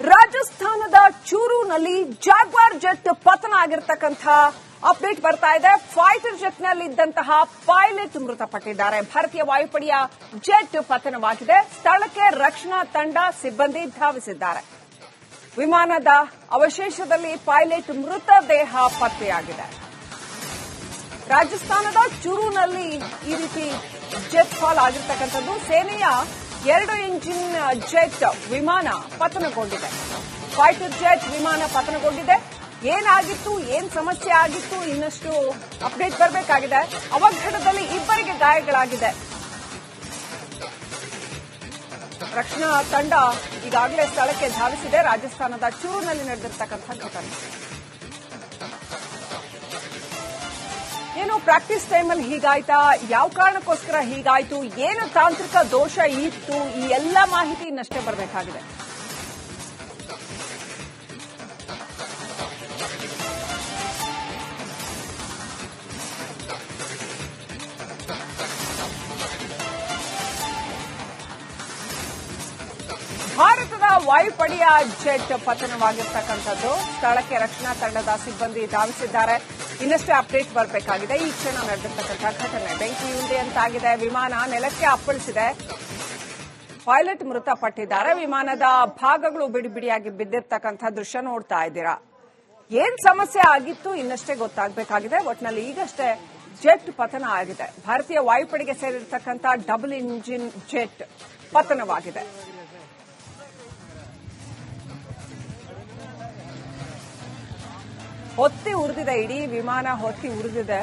ರಾಜಸ್ಥಾನದ ಚೂರುನಲ್ಲಿ Jaguar jet ಪತನ ಆಗಿರತಕ್ಕಂಥ ಅಪ್ಡೇಟ್ ಬರ್ತಾ ಇದೆ. ಫೈಟರ್ ಜೆಟ್ ನಲ್ಲಿದ್ದಂತಹ ಪೈಲಟ್ ಮೃತಪಟ್ಟಿದ್ದಾರೆ. ಭಾರತೀಯ ವಾಯುಪಡೆಯ ಜೆಟ್ ಪತನವಾಗಿದೆ. ಸ್ಥಳಕ್ಕೆ ರಕ್ಷಣಾ ತಂಡ ಸಿಬ್ಬಂದಿ ಧಾವಿಸಿದ್ದಾರೆ. ವಿಮಾನದ ಅವಶೇಷದಲ್ಲಿ ಪೈಲಟ್ ಮೃತದೇಹ ಪತ್ತೆಯಾಗಿದೆ. ರಾಜಸ್ಥಾನದ ಚೂರುನಲ್ಲಿ ಈ ರೀತಿ ಜೆಟ್ ಫಾಲ್ ಆಗಿರ್ತಕ್ಕಂಥದ್ದು. ಸೇನೆಯ ಎರಡು ಇಂಜಿನ್ ಜೆಟ್ ವಿಮಾನ ಪತನಗೊಂಡಿದೆ. ಫೈಟರ್ ಜೆಟ್ ವಿಮಾನ ಪತನಗೊಂಡಿದೆ. ಏನಾಗಿತ್ತು, ಏನ್ ಸಮಸ್ಯೆ ಆಗಿತ್ತು, ಇನ್ನಷ್ಟು ಅಪ್ಡೇಟ್ ಬರಬೇಕಾಗಿದೆ. ಅವಘಡದಲ್ಲಿ ಇಬ್ಬರಿಗೆ ಗಾಯಗಳಾಗಿದೆ. ರಕ್ಷಣಾ ತಂಡ ಈಗಾಗಲೇ ಸ್ಥಳಕ್ಕೆ ಧಾವಿಸಿದೆ. ರಾಜಸ್ಥಾನದ ಚೂರುನಲ್ಲಿ ನಡೆದಿರ್ತಕ್ಕಂಥ ಘಟನೆ. ಏನು ಪ್ರಾಕ್ಟೀಸ್ ಟೈಮಲ್ಲಿ ಹೀಗಾಯ್ತಾ? ಯಾವ ಕಾರಣಕ್ಕೋಸ್ಕರ ಹೀಗಾಯ್ತು? ಏನು ತಾಂತ್ರಿಕ ದೋಷ ಇತ್ತು? ಈ ಎಲ್ಲ ಮಾಹಿತಿ ಇನ್ನಷ್ಟೇ ಬರಬೇಕಾಗಿದೆ. ಭಾರತದ ವಾಯುಪಡೆಯ ಜೆಟ್ ಪತನವಾಗಿರ್ತಕ್ಕಂಥದ್ದು. ಸ್ಥಳಕ್ಕೆ ರಕ್ಷಣಾ ತಂಡದ ಸಿಬ್ಬಂದಿ ಧಾವಿಸಿದ್ದಾರೆ. ಇನ್ನಷ್ಟೇ ಅಪ್ಡೇಟ್ ಬರಬೇಕಾಗಿದೆ. ಈ ಕ್ಷಣ ನಡೆದಿರ್ತಕ್ಕಂಥ ಘಟನೆ. ಬೆಂಕಿ ಹಿಂದೆ ಅಂತಾಗಿದೆ. ವಿಮಾನ ನೆಲಕ್ಕೆ ಅಪ್ಪಳಿಸಿದೆ. ಪೈಲಟ್ ಮೃತಪಟ್ಟಿದ್ದಾರೆ. ವಿಮಾನದ ಭಾಗಗಳು ಬಿಡಿ ಬಿಡಿಯಾಗಿ ಬಿದ್ದಿರ್ತಕ್ಕಂಥ ದೃಶ್ಯ ನೋಡ್ತಾ ಇದ್ದೀರಾ. ಏನ್ ಸಮಸ್ಯೆ ಆಗಿತ್ತು ಇನ್ನಷ್ಟೇ ಗೊತ್ತಾಗಬೇಕಾಗಿದೆ. ಒಟ್ನಲ್ಲಿ ಈಗಷ್ಟೇ ಜೆಟ್ ಪತನ ಆಗಿದೆ. ಭಾರತೀಯ ವಾಯುಪಡೆಗೆ ಸೇರಿರ್ತಕ್ಕಂಥ ಡಬಲ್ ಇಂಜಿನ್ ಜೆಟ್ ಪತನವಾಗಿದೆ. ಹೊತ್ತಿ ಉರಿದಿದೆ, ಇಡೀ ವಿಮಾನ ಹೊತ್ತಿ ಉರಿದಿದೆ.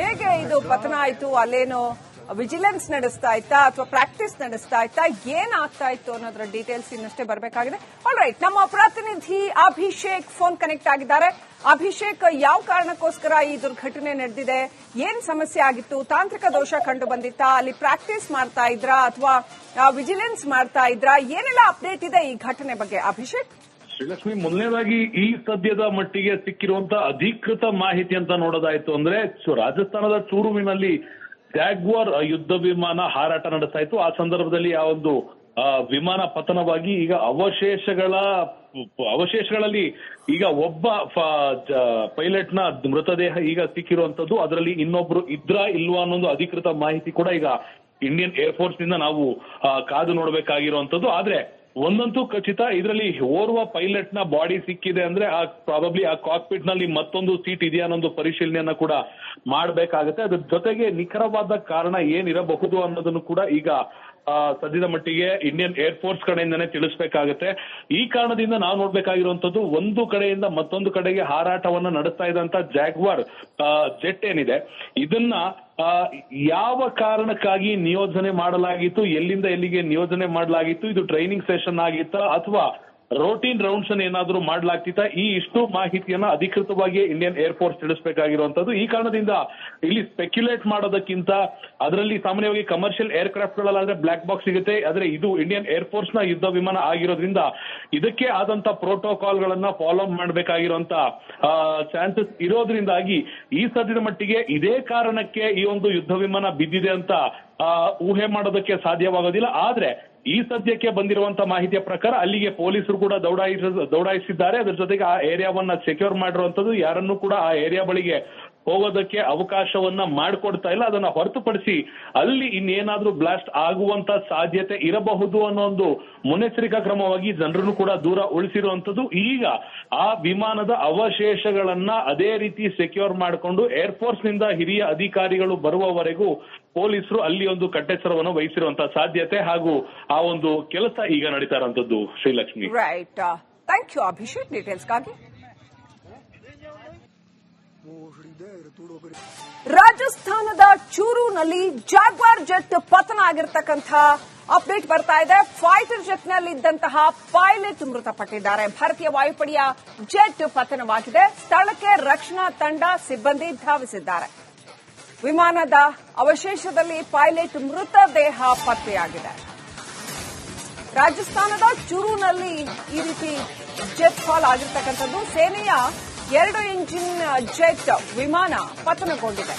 ಹೇಗೆ ಇದು ಪತನ ಆಯ್ತು ಅಲ್ಲೇನೋ ವಿಜಿಲೆನ್ಸ್ ನಡೆಸ್ತಾ ಇತ್ತಾ ಅಥವಾ ಪ್ರಾಕ್ಟೀಸ್ ನಡೆಸ್ತಾ ಇತ್ತಾ? ಏನಾಗ್ತಾ ಇತ್ತು ಅನ್ನೋದ್ರ ಡೀಟೇಲ್ಸ್ ಇನ್ನಷ್ಟೇ ಬರಬೇಕಾಗಿದೆ. ಆಲ್ ರೈಟ್ ನಮ್ಮ ಪ್ರತಿನಿಧಿ ಅಭಿಷೇಕ್ ಫೋನ್ ಕನೆಕ್ಟ್ ಆಗಿದ್ದಾರೆ. ಅಭಿಷೇಕ್, ಯಾವ ಕಾರಣಕ್ಕೋಸ್ಕರ ಈ ದುರ್ಘಟನೆ ನಡೆದಿದೆ? ಏನ್ ಸಮಸ್ಯೆ ಆಗಿತ್ತು? ತಾಂತ್ರಿಕ ದೋಷ ಕಂಡು ಬಂದಿತ್ತಾ? ಅಲ್ಲಿ ಪ್ರಾಕ್ಟೀಸ್ ಮಾಡ್ತಾ ಇದ್ರಾ ಅಥವಾ ವಿಜಿಲೆನ್ಸ್ ಮಾಡ್ತಾ ಇದ್ರ? ಏನೆಲ್ಲ ಅಪ್ಡೇಟ್ ಇದೆ ಈ ಘಟನೆ ಬಗ್ಗೆ? ಅಭಿಷೇಕ್? ಶ್ರೀಲಕ್ಷ್ಮಿ, ಮೊದಲನೇದಾಗಿ ಈ ಸದ್ಯದ ಮಟ್ಟಿಗೆ ಸಿಕ್ಕಿರುವಂತ ಅಧಿಕೃತ ಮಾಹಿತಿ ಅಂತ ನೋಡೋದಾಯ್ತು ಅಂದ್ರೆ ರಾಜಸ್ಥಾನದ ಚೂರುವಿನಲ್ಲಿ ಜಾಗ್ವಾರ್ ಯುದ್ಧ ವಿಮಾನ ಹಾರಾಟ ನಡೆಸ್ತಾ ಇತ್ತು. ಆ ಸಂದರ್ಭದಲ್ಲಿ ಆ ಒಂದು ವಿಮಾನ ಪತನವಾಗಿ ಈಗ ಅವಶೇಷಗಳ, ಅವಶೇಷಗಳಲ್ಲಿ ಈಗ ಒಬ್ಬ ಪೈಲಟ್ನ ಮೃತದೇಹ ಈಗ ಸಿಕ್ಕಿರುವಂತದ್ದು. ಅದರಲ್ಲಿ ಇನ್ನೊಬ್ರು ಇದ್ರಾ ಇಲ್ವಾ ಅನ್ನೊಂದು ಅಧಿಕೃತ ಮಾಹಿತಿ ಕೂಡ ಈಗ ಇಂಡಿಯನ್ ಏರ್ಫೋರ್ಸ್ನಿಂದ ನಾವು ಕಾದು ನೋಡಬೇಕಾಗಿರುವಂತದ್ದು ಆದ್ರೆ ಒಂದಂತೂ ಖಚಿತ, ಇದರಲ್ಲಿ ಓರ್ವ ಪೈಲಟ್ನ ಬಾಡಿ ಸಿಕ್ಕಿದೆ ಅಂದ್ರೆ ಆ ಪ್ರಾಬಬ್ಲಿ ಆ ಕಾಕ್ಪಿಟ್ನಲ್ಲಿ ಮತ್ತೊಂದು ಸೀಟ್ ಇದೆಯಾ ಅನ್ನೊಂದು ಪರಿಶೀಲನೆಯನ್ನ ಕೂಡ ಮಾಡಬೇಕಾಗುತ್ತೆ. ಅದ್ರ ಜೊತೆಗೆ ನಿಖರವಾದ ಕಾರಣ ಏನಿರಬಹುದು ಅನ್ನೋದನ್ನು ಕೂಡ ಈಗ ಸದ್ಯದ ಮಟ್ಟಿಗೆ ಇಂಡಿಯನ್ ಏರ್ಫೋರ್ಸ್ ಕಡೆಯಿಂದನೇ ತಿಳಿಸ್ಬೇಕಾಗತ್ತೆ. ಈ ಕಾರಣದಿಂದ ನಾವು ನೋಡ್ಬೇಕಾಗಿರುವಂತದ್ದು ಒಂದು ಕಡೆಯಿಂದ ಮತ್ತೊಂದು ಕಡೆಗೆ ಹಾರಾಟವನ್ನ ನಡೆಸ್ತಾ ಇದ್ದಂತ ಜಾಗ್ವಾರ್ ಜೆಟ್ ಏನಿದೆ. ಇದನ್ನ ಯಾವ ಕಾರಣಕ್ಕಾಗಿ ನಿಯೋಜನೆ ಮಾಡಲಾಗಿತ್ತು, ಎಲ್ಲಿಂದ ಎಲ್ಲಿಗೆ ನಿಯೋಜನೆ ಮಾಡಲಾಗಿತ್ತು, ಇದು ಟ್ರೈನಿಂಗ್ ಸೆಷನ್ ಆಗಿತ್ತಾ ಅಥವಾ ರೋಟೀನ್ ರೌಂಡ್ಸ್ ಅನ್ನು ಏನಾದರೂ ಮಾಡ್ಲಾಗ್ತಿತ್ತ? ಈ ಇಷ್ಟು ಮಾಹಿತಿಯನ್ನ ಅಧಿಕೃತವಾಗಿ ಇಂಡಿಯನ್ ಏರ್ಫೋರ್ಸ್ ತಿಳಿಸಬೇಕಾಗಿರುವಂತದ್ದು ಈ ಕಾರಣದಿಂದ ಇಲ್ಲಿ ಸ್ಪೆಕ್ಯುಲೇಟ್ ಮಾಡೋದಕ್ಕಿಂತ ಅದರಲ್ಲಿ ಸಾಮಾನ್ಯವಾಗಿ ಕಮರ್ಷಿಯಲ್ ಏರ್ಕ್ರಾಫ್ಟ್ ಗಳಲ್ಲಾದ್ರೆ ಬ್ಲಾಕ್ ಬಾಕ್ಸ್ ಸಿಗುತ್ತೆ. ಆದ್ರೆ ಇದು ಇಂಡಿಯನ್ ಏರ್ಫೋರ್ಸ್ನ ಯುದ್ಧ ವಿಮಾನ ಆಗಿರೋದ್ರಿಂದ ಇದಕ್ಕೆ ಆದಂತ ಪ್ರೋಟೋಕಾಲ್ ಗಳನ್ನ ಫಾಲೋ ಮಾಡಬೇಕಾಗಿರುವಂತ ಚಾನ್ಸಸ್ ಇರೋದ್ರಿಂದಾಗಿ ಈ ಸದ್ಯದ ಮಟ್ಟಿಗೆ ಇದೇ ಕಾರಣಕ್ಕೆ ಈ ಒಂದು ಯುದ್ಧ ವಿಮಾನ ಬಿದ್ದಿದೆ ಅಂತ ಊಹೆ ಮಾಡೋದಕ್ಕೆ ಸಾಧ್ಯವಾಗೋದಿಲ್ಲ. ಆದ್ರೆ ಈ ಸದ್ಯಕ್ಕೆ ಬಂದಿರುವಂತ ಮಾಹಿತಿಯ ಪ್ರಕಾರ ಅಲ್ಲಿಗೆ ಪೊಲೀಸರು ಕೂಡ ದೌಡಾಯಿಸ ದೌಡಾಯಿಸಿದ್ದಾರೆ. ಅದರ ಜೊತೆಗೆ ಆ ಏರಿಯಾವನ್ನ ಸೆಕ್ಯೂರ್ ಮಾಡಿರುವಂತದ್ದು ಯಾರನ್ನೂ ಕೂಡ ಆ ಏರಿಯಾ ಬಳಿಗೆ ಹೋಗೋದಕ್ಕೆ ಅವಕಾಶವನ್ನ ಮಾಡಿಕೊಡ್ತಾ ಇಲ್ಲ, ಅದನ್ನ ಹೊರತುಪಡಿಸಿ ಅಲ್ಲಿ ಇನ್ನೇನಾದ್ರೂ ಬ್ಲಾಸ್ಟ್ ಆಗುವಂತ ಸಾಧ್ಯತೆ ಇರಬಹುದು ಅನ್ನೋ ಒಂದು ಮುನ್ನೆಚ್ಚರಿಕಾ ಕ್ರಮವಾಗಿ ಜನರನ್ನು ಕೂಡ ದೂರ ಉಳಿಸಿರುವಂತದ್ದು ಈಗ ಆ ವಿಮಾನದ ಅವಶೇಷಗಳನ್ನ ಅದೇ ರೀತಿ ಸೆಕ್ಯೂರ್ ಮಾಡಿಕೊಂಡು ಏರ್ಫೋರ್ಸ್ನಿಂದ ಹಿರಿಯ ಅಧಿಕಾರಿಗಳು ಬರುವವರೆಗೂ ಪೊಲೀಸರು ಅಲ್ಲಿ ಒಂದು ಕಟ್ಟೆಚ್ಚರವನ್ನು ವಹಿಸಿರುವಂತಹ ಸಾಧ್ಯತೆ ಹಾಗೂ ಆ ಒಂದು ಕೆಲಸ ಈಗ ನಡೀತಾ ಇರುವಂತದ್ದು Srilakshmi. Right thank you Abhishek ಡೀಟೇಲ್ಸ್ಗಾಗಿ ರಾಜಸ್ಥಾನದ ಚೂರುನಲ್ಲಿ ಜಾಗ್ವಾರ್ ಜೆಟ್ ಪತನ ಆಗಿರ್ತಕ್ಕಂತಹ ಅಪ್ಡೇಟ್ ಬರ್ತಾ ಇದೆ. ಫೈಟರ್ ಜೆಟ್ನಲ್ಲಿದ್ದಂತಹ ಪೈಲಟ್ ಮೃತಪಟ್ಟಿದ್ದಾರೆ. ಭಾರತೀಯ ವಾಯುಪಡೆಯ ಜೆಟ್ ಪತನವಾಗಿದೆ. ಸ್ಥಳಕ್ಕೆ ರಕ್ಷಣಾ ತಂಡ ಸಿಬ್ಬಂದಿ ಧಾವಿಸಿದ್ದಾರೆ. ವಿಮಾನದ ಅವಶೇಷದಲ್ಲಿ ಪೈಲಟ್ ಮೃತದೇಹ ಪತ್ತೆಯಾಗಿದೆ. ರಾಜಸ್ಥಾನದ ಚುರುನಲ್ಲಿ ಈ ರೀತಿ ಜೆಟ್ ಫಾಲ್ ಆಗಿರ್ತಕ್ಕಂಥದ್ದು. ಸೇನೆಯ ಎರಡು ಇಂಜಿನ್ ಜೆಟ್ ವಿಮಾನ ಪತನಗೊಂಡಿದೆ.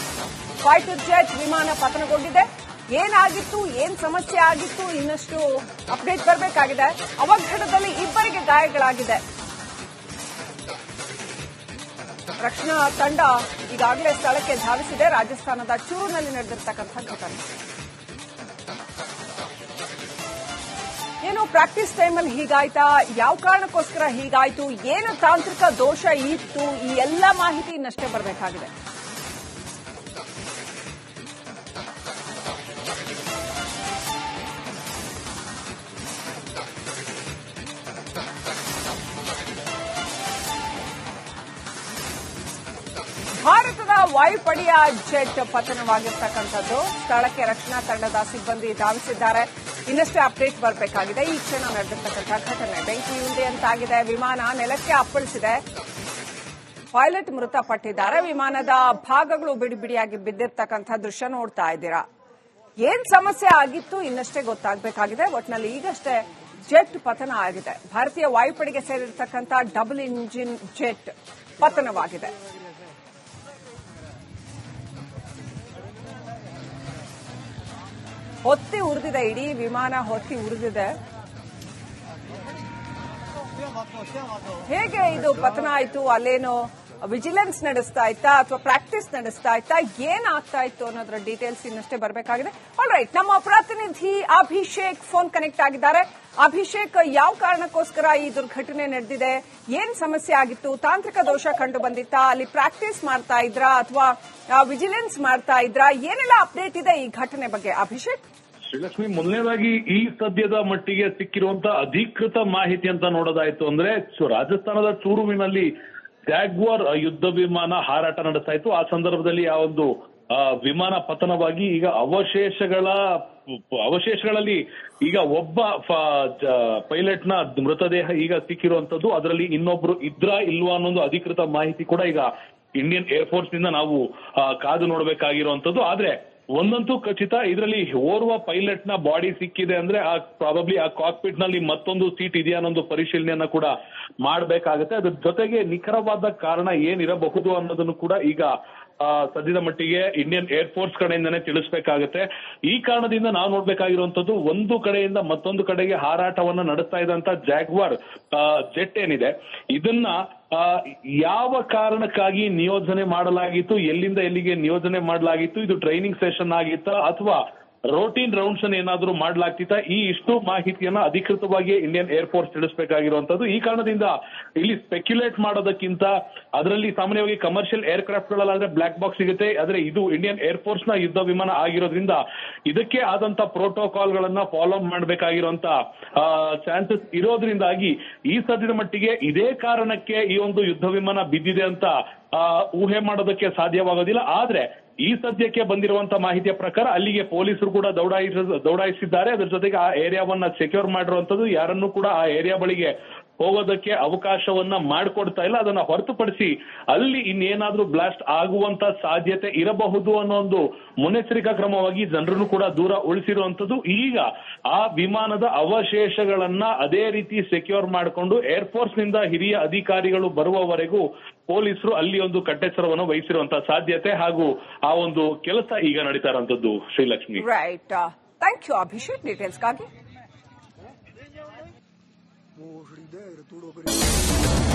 ಫೈಟರ್ ಜೆಟ್ ವಿಮಾನ ಪತನಗೊಂಡಿದೆ. ಏನಾಗಿತ್ತು, ಏನ್ ಸಮಸ್ಯೆ ಆಗಿತ್ತು, ಇನ್ನಷ್ಟು ಅಪ್ಡೇಟ್ ಬರಬೇಕಾಗಿದೆ. ಅವಘಡದಲ್ಲಿ ಇಬ್ಬರಿಗೆ ಗಾಯಗಳಾಗಿದೆ. ರಕ್ಷಣಾ ತಂಡ ಈಗಾಗಲೇ ಸ್ಥಳಕ್ಕೆ ಧಾವಿಸಿದೆ. ರಾಜಸ್ಥಾನದ ಚೂರಿನಲ್ಲಿ ನಡೆದಿರ್ತಕ್ಕಂಥ ಘಟನೆ. ಏನು ಪ್ರಾಕ್ಟೀಸ್ ಟೈಮಲ್ಲಿ ಹೀಗಾಯ್ತಾ? ಯಾವ ಕಾರಣಕ್ಕೋಸ್ಕರ ಹೀಗಾಯ್ತು? ಏನು ತಾಂತ್ರಿಕ ದೋಷ ಇತ್ತು? ಈ ಎಲ್ಲ ಮಾಹಿತಿ ಇನ್ನಷ್ಟೇ ಬರಬೇಕಾಗಿದೆ. ಭಾರತದ ವಾಯುಪಡೆಯ ಜೆಟ್ ಪತನವಾಗಿರ್ತಕ್ಕಂಥದ್ದು. ಸ್ಥಳಕ್ಕೆ ರಕ್ಷಣಾ ತಂಡದ ಸಿಬ್ಬಂದಿ ಧಾವಿಸಿದ್ದಾರೆ. ಇನ್ನಷ್ಟೇ ಅಪ್ಡೇಟ್ ಬರಬೇಕಾಗಿದೆ. ಈ ಕ್ಷಣ ನಡೆದಿರ್ತಕ್ಕಂಥ ಘಟನೆ ಬೆಂಕಿ ಹಿಂದೆ ಅಂತಾಗಿದೆ. ವಿಮಾನ ನೆಲಕ್ಕೆ ಅಪ್ಪಳಿಸಿದೆ. ಪೈಲಟ್ ಮೃತಪಟ್ಟಿದ್ದಾರೆ. ವಿಮಾನದ ಭಾಗಗಳು ಬಿಡಿ ಬಿಡಿಯಾಗಿ ಬಿದ್ದಿರ್ತಕ್ಕಂಥ ದೃಶ್ಯ ನೋಡ್ತಾ ಇದ್ದೀರಾ? ಏನ್ ಸಮಸ್ಯೆ ಆಗಿತ್ತು ಇನ್ನಷ್ಟೇ ಗೊತ್ತಾಗಬೇಕಾಗಿದೆ. ಒಟ್ನಲ್ಲಿ ಈಗಷ್ಟೇ ಜೆಟ್ ಪತನ ಆಗಿದೆ. ಭಾರತೀಯ ವಾಯುಪಡೆಗೆ ಸೇರಿರ್ತಕ್ಕಂಥ ಡಬಲ್ ಇಂಜಿನ್ ಜೆಟ್ ಪತನವಾಗಿದೆ. ಹೊತ್ತಿ ಉರಿದಿದೆ ಇಡೀ ವಿಮಾನ ಹೊತ್ತಿ ಉರಿದಿದೆ. ಹೇಗೆ ಇದು ಪತನ ಆಯ್ತು? ಅಲ್ಲೇನು ವಿಜಿಲೆನ್ಸ್ ನಡೆಸ್ತಾ ಇತ್ತಾ ಅಥವಾ ಪ್ರಾಕ್ಟೀಸ್ ನಡೆಸ್ತಾ ಇತ್ತಾ ಏನಾಗ್ತಾ ಇತ್ತು ಅನ್ನೋದ್ರ ಡೀಟೇಲ್ಸ್ ಇನ್ನಷ್ಟೇ ಬರಬೇಕಾಗಿದೆ. ಆಲ್ ರೈಟ್ ನಮ್ಮ ಪ್ರತಿನಿಧಿ ಅಭಿಷೇಕ್ ಫೋನ್ ಕನೆಕ್ಟ್ ಆಗಿದ್ದಾರೆ. ಅಭಿಷೇಕ್, ಯಾವ ಕಾರಣಕ್ಕೋಸ್ಕರ ಈ ದುರ್ಘಟನೆ ನಡೆದಿದೆ? ಏನ್ ಸಮಸ್ಯೆ ಆಗಿತ್ತು? ತಾಂತ್ರಿಕ ದೋಷ ಕಂಡು ಬಂದಿತ್ತಾ? ಅಲ್ಲಿ ಪ್ರಾಕ್ಟೀಸ್ ಮಾಡ್ತಾ ಇದ್ರಾ ಅಥವಾ ವಿಜಿಲೆನ್ಸ್ ಮಾಡ್ತಾ ಇದ್ರಾ? ಏನೆಲ್ಲ ಅಪ್ಡೇಟ್ ಇದೆ ಈ ಘಟನೆ ಬಗ್ಗೆ? ಅಭಿಷೇಕ್? ಶ್ರೀಲಕ್ಷ್ಮಿ ಮೊದಲನೇದಾಗಿ ಈ ಸದ್ಯದ ಮಟ್ಟಿಗೆ ಸಿಕ್ಕಿರುವಂತ ಅಧಿಕೃತ ಮಾಹಿತಿ ಅಂತ ನೋಡೋದಾಯ್ತು ಅಂದ್ರೆ ರಾಜಸ್ಥಾನದ ಚೂರುವಿನಲ್ಲಿ ಜಾಗ್ವಾರ್ ಯುದ್ಧ ವಿಮಾನ ಹಾರಾಟ ನಡೆಸ್ತಾ ಇತ್ತು. ಆ ಸಂದರ್ಭದಲ್ಲಿ ಆ ಒಂದು ವಿಮಾನ ಪತನವಾಗಿ ಈಗ ಅವಶೇಷಗಳ, ಅವಶೇಷಗಳಲ್ಲಿ ಈಗ ಒಬ್ಬ ಪೈಲಟ್ನ ಮೃತದೇಹ ಈಗ ಸಿಕ್ಕಿರುವಂತದ್ದು. ಅದರಲ್ಲಿ ಇನ್ನೊಬ್ರು ಇದ್ರಾ ಇಲ್ವಾ ಅನ್ನೊಂದು ಅಧಿಕೃತ ಮಾಹಿತಿ ಕೂಡ ಈಗ ಇಂಡಿಯನ್ ಏರ್ಫೋರ್ಸ್ನಿಂದ ನಾವು ಕಾದು ನೋಡಬೇಕಾಗಿರುವಂತದ್ದು. ಆದ್ರೆ ಒಂದಂತೂ ಖಚಿತ, ಇದರಲ್ಲಿ ಓರ್ವ ಪೈಲಟ್ನ ಬಾಡಿ ಸಿಕ್ಕಿದೆ ಅಂದ್ರೆ ಆ ಪ್ರಾಬಬ್ಲಿ ಆ ಕಾಕ್ಪಿಟ್ನಲ್ಲಿ ಮತ್ತೊಂದು ಸೀಟ್ ಇದೆಯಾ ಅನ್ನೊಂದು ಪರಿಶೀಲನೆಯನ್ನ ಕೂಡ ಮಾಡಬೇಕಾಗುತ್ತೆ. ಅದ್ರ ಜೊತೆಗೆ ನಿಖರವಾದ ಕಾರಣ ಏನಿರಬಹುದು ಅನ್ನೋದನ್ನು ಕೂಡ ಈಗ ಸದ್ಯದ ಮಟ್ಟಿಗೆ ಇಂಡಿಯನ್ ಏರ್ಫೋರ್ಸ್ ಕಡೆಯಿಂದನೇ ತಿಳಿಸ್ಬೇಕಾಗತ್ತೆ. ಈ ಕಾರಣದಿಂದ ನಾವು ನೋಡ್ಬೇಕಾಗಿರುವಂತದ್ದು ಒಂದು ಕಡೆಯಿಂದ ಮತ್ತೊಂದು ಕಡೆಗೆ ಹಾರಾಟವನ್ನ ನಡೆಸ್ತಾ ಇದ್ದಂತ ಜಾಗ್ವಾರ್ ಜೆಟ್ ಏನಿದೆ. ಇದನ್ನ ಯಾವ ಕಾರಣಕ್ಕಾಗಿ ನಿಯೋಜನೆ ಮಾಡಲಾಗಿತ್ತು, ಎಲ್ಲಿಂದ ಎಲ್ಲಿಗೆ ನಿಯೋಜನೆ ಮಾಡಲಾಗಿತ್ತು, ಇದು ಟ್ರೈನಿಂಗ್ ಸೆಷನ್ ಆಗಿತ್ತಾ ಅಥವಾ ರೋಟೀನ್ ರೌಂಡ್ಸ್ ಅನ್ನು ಏನಾದರೂ ಮಾಡ್ಲಾಗ್ತಿತ್ತ? ಈ ಇಷ್ಟು ಮಾಹಿತಿಯನ್ನ ಅಧಿಕೃತವಾಗಿ ಇಂಡಿಯನ್ ಏರ್ಫೋರ್ಸ್ ತಿಳಿಸಬೇಕಾಗಿರುವಂತದ್ದು ಈ ಕಾರಣದಿಂದ ಇಲ್ಲಿ ಸ್ಪೆಕ್ಯುಲೇಟ್ ಮಾಡೋದಕ್ಕಿಂತ ಅದರಲ್ಲಿ ಸಾಮಾನ್ಯವಾಗಿ ಕಮರ್ಷಿಯಲ್ ಏರ್ಕ್ರಾಫ್ಟ್ ಗಳಲ್ಲಾದ್ರೆ ಬ್ಲಾಕ್ ಬಾಕ್ಸ್ ಸಿಗುತ್ತೆ. ಆದ್ರೆ ಇದು ಇಂಡಿಯನ್ ಏರ್ಫೋರ್ಸ್ನ ಯುದ್ಧ ವಿಮಾನ ಆಗಿರೋದ್ರಿಂದ ಇದಕ್ಕೆ ಆದಂತ ಪ್ರೋಟೋಕಾಲ್ ಗಳನ್ನ ಫಾಲೋ ಮಾಡಬೇಕಾಗಿರುವಂತ ಚಾನ್ಸಸ್ ಇರೋದ್ರಿಂದಾಗಿ ಈ ಸದ್ಯದ ಮಟ್ಟಿಗೆ ಇದೇ ಕಾರಣಕ್ಕೆ ಈ ಒಂದು ಯುದ್ಧ ವಿಮಾನ ಬಿದ್ದಿದೆ ಅಂತ ಊಹೆ ಮಾಡೋದಕ್ಕೆ ಸಾಧ್ಯವಾಗೋದಿಲ್ಲ. ಆದ್ರೆ ಈ ಸದ್ಯಕ್ಕೆ ಬಂದಿರುವಂತ ಮಾಹಿತಿಯ ಪ್ರಕಾರ ಅಲ್ಲಿಗೆ ಪೊಲೀಸರು ಕೂಡ ದೌಡಾಯಿಸ, ದೌಡಾಯಿಸಿದ್ದಾರೆ. ಅದ್ರ ಜೊತೆಗೆ ಆ ಏರಿಯಾವನ್ನ ಸೆಕ್ಯೂರ್ ಮಾಡಿರುವಂತದ್ದು ಯಾರನ್ನೂ ಕೂಡ ಆ ಏರಿಯಾ ಬಳಿಗೆ ಹೋಗೋದಕ್ಕೆ ಅವಕಾಶವನ್ನ ಮಾಡಿಕೊಡ್ತಾ ಇಲ್ಲ, ಅದನ್ನ ಹೊರತುಪಡಿಸಿ ಅಲ್ಲಿ ಇನ್ನೇನಾದ್ರೂ ಬ್ಲಾಸ್ಟ್ ಆಗುವಂತ ಸಾಧ್ಯತೆ ಇರಬಹುದು ಅನ್ನೋ ಒಂದು ಮುನ್ನೆಚ್ಚರಿಕಾ ಕ್ರಮವಾಗಿ ಜನರನ್ನು ಕೂಡ ದೂರ ಉಳಿಸಿರುವಂತದ್ದು ಈಗ ಆ ವಿಮಾನದ ಅವಶೇಷಗಳನ್ನ ಅದೇ ರೀತಿ ಸೆಕ್ಯೂರ್ ಮಾಡಿಕೊಂಡು ಏರ್ಫೋರ್ಸ್ನಿಂದ ಹಿರಿಯ ಅಧಿಕಾರಿಗಳು ಬರುವವರೆಗೂ ಪೊಲೀಸರು ಅಲ್ಲಿ ಒಂದು ಕಟ್ಟೆಚ್ಚರವನ್ನು ವಹಿಸಿರುವಂತಹ ಸಾಧ್ಯತೆ ಹಾಗೂ ಆ ಒಂದು ಕೆಲಸ ಈಗ ನಡೀತಾ ಇರುವಂತದ್ದು Srilakshmi. Right thank you Abhishek ಡೀಟೇಲ್ಸ್ಗಾಗಿ તૂડો કર્યો.